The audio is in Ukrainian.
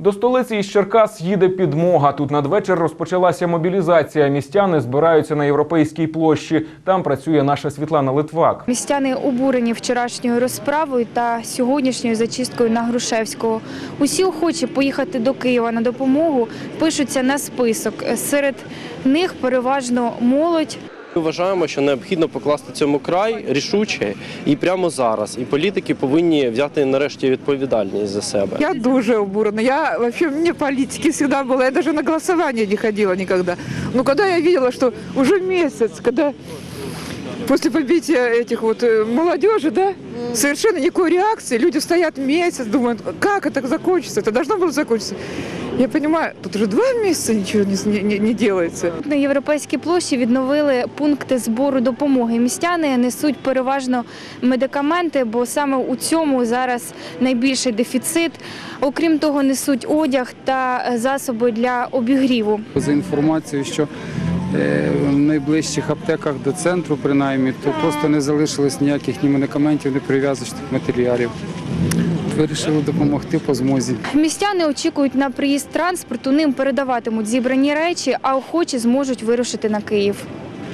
До столиці із Черкас їде підмога. Тут надвечір розпочалася мобілізація. Містяни збираються на європейській площі. Там працює наша Світлана Литвак. Містяни обурені вчорашньою розправою та сьогоднішньою зачисткою на Грушевського. Усі охочі поїхати до Києва на допомогу пишуться на список. Серед них переважно молодь. Ми вважаємо, що необхідно покласти цьому край рішуче і прямо зараз. І політики повинні взяти нарешті відповідальність за себе. Я дуже обурена. Я вообще вне политики всегда была. Я даже на голосование не ходила никогда. Но когда я видела, что уже месяц, когда после побития этих вот э, молодежи, да, совершенно никакой реакции, люди стоят месяц, думают, как это закончится, это должно было закончиться. Я понимаю, тут уже два месяца ничего не, не, не делается. На європейській площі відновили пункти збору допомоги. Містяни несуть переважно медикаменти, бо саме у цьому зараз найбільший дефіцит. Окрім того, несуть одяг та засоби для обігріву. За інформацією, що е, в найближчих аптеках до центру, принаймні, то просто не залишилось ніяких ні медикаментів, ні прив'язочних матеріалів. Вирішили допомогти по змозі. Містяни очікують на приїзд транспорту. Ним передаватимуть зібрані речі, а охочі зможуть вирушити на Київ.